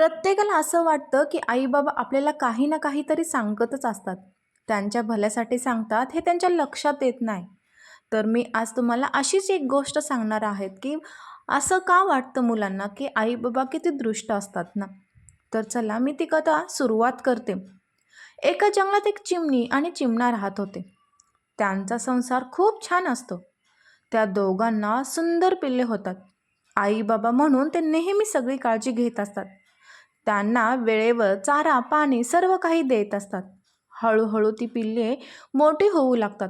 प्रत्येकाला असं वाटतं की आई बाबा आपल्याला काही ना काहीतरी सांगतच असतात. त्यांच्या भल्यासाठी सांगतात हे त्यांच्या लक्षात येत नाही. तर मी आज तुम्हाला अशीच एक गोष्ट सांगणार आहेत की असं का वाटतं मुलांना की आई बाबा किती दृष्ट असतात ना? तर चला मी ती कथा सुरुवात करते. एका जंगलात एक चिमणी आणि चिमणा राहत होते. त्यांचा संसार खूप छान असतो. त्या दोघांना सुंदर पिल्ले होतात. आई बाबा म्हणून ते नेहमी सगळी काळजी घेत असतात. त्यांना वेळेवर चारा पाणी सर्व काही देत असतात. हळूहळू ती पिल्ले मोठी होऊ लागतात.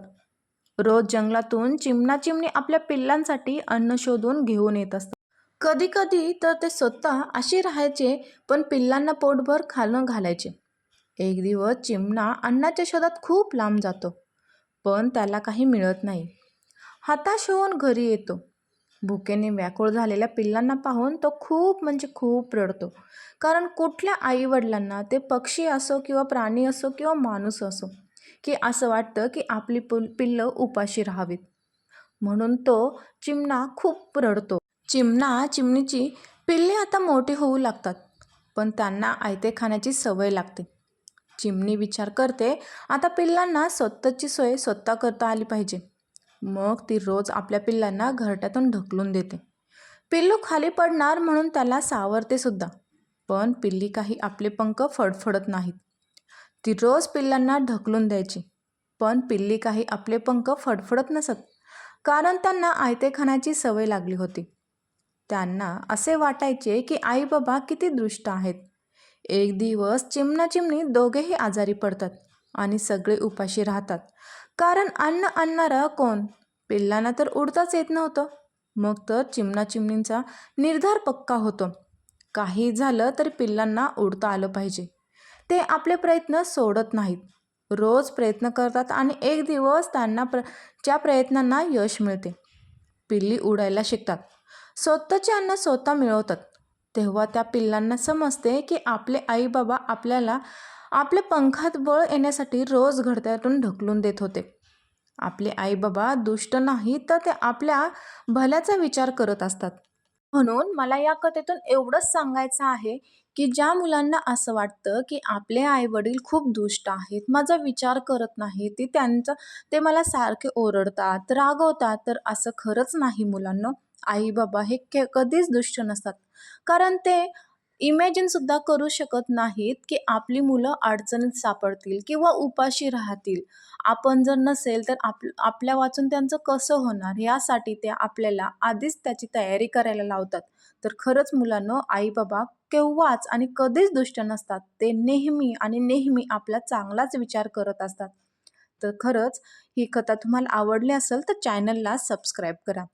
रोज जंगलातून चिमणा चिमणी आपल्या पिल्लांसाठी अन्न शोधून घेऊन येत असतात. कधी कधी तर ते स्वतः असे राहायचे पण पिल्लांना पोटभर खाणं घालायचे. एक दिवस चिमणा अन्नाच्या शोधात खूप लांब जातो पण त्याला काही मिळत नाही. हताश होऊन घरी येतो. भुकेने व्याकुळ झालेल्या पिल्लांना पाहून तो खूप म्हणजे खूप रडतो. कारण कुठल्या आईवडिलांना ते पक्षी असो किंवा प्राणी असो किंवा माणूस असो की असं वाटतं की आपली पुल पिल्लं उपाशी राहावीत. म्हणून तो चिमणा खूप रडतो. चिमणा चिमणीची पिल्ले आता मोठी होऊ लागतात पण त्यांना आयते खाण्याची सवय लागते. चिमणी विचार करते आता पिल्लांना स्वतःची सोय स्वतः करता आली पाहिजे. मग ती रोज आपल्या पिल्लांना घरट्यातून ढकलून देते. पिल्लू खाली पडणार म्हणून त्याला सावरते सुद्धा पण पिल्ली काही आपले पंख फडफडत नाहीत. ती रोज पिल्लांना ढकलून द्यायची पण पिल्ली काही आपले पंख फडफडत नसत कारण त्यांना आयते खाण्याची सवय लागली होती. त्यांना असे वाटायचे की आई बाबा किती दृष्ट आहेत. एक दिवस चिमणाचिमणी दोघेही आजारी पडतात आणि सगळे उपाशी राहतात. कारण अन्न आणणारा कोण? पिल्लांना तर उडताच येत नव्हतं. मग तर चिमणा चिमणींचा निर्धार पक्का होतो. काही झालं तर पिल्लांना उडता आलं पाहिजे. ते आपले प्रयत्न सोडत नाहीत. रोज प्रयत्न करतात आणि एक दिवस त्यांना प्र च्या प्रयत्नांना यश मिळते. पिल्ली उडायला शिकतात. स्वतःचे अन्न स्वतः मिळवतात. तेव्हा त्या पिल्लांना समजते की आपले आई बाबा आपल्याला आपल्या पंखात बळ येण्यासाठी रोज घडत्यातून ढकलून देत होते. आपले आई बाबा दुष्ट नाही तर ते आपल्या भल्याचा विचार करत असतात. म्हणून मला या कथेतून एवढंच सांगायचं आहे की ज्या मुलांना असं वाटतं की आपले आई वडील खूप दुष्ट आहेत माझा विचार करत नाही ती त्यांचं ते मला सारखे ओरडतात रागवतात तर असं खरंच नाही मुलांना. आई बाबा हे के कधीच दुष्ट नसतात. कारण ते इमॅजिनसुद्धा करू शकत नाहीत की आपली मुलं अडचणीत सापडतील किंवा उपाशी राहतील. आपण जर नसेल तर आप आपल्या वाचून त्यांचं कसं होणार? यासाठी ते आपल्याला आधीच त्याची तयारी करायला लावतात. तर खरंच मुलांना आई बाबा केव्हाच आणि कधीच दुष्ट नसतात. ते नेहमी आणि नेहमी आपला चांगलाच विचार करत असतात. तर खरंच ही कथा तुम्हाला आवडली असेल तर चॅनलला सबस्क्राईब करा.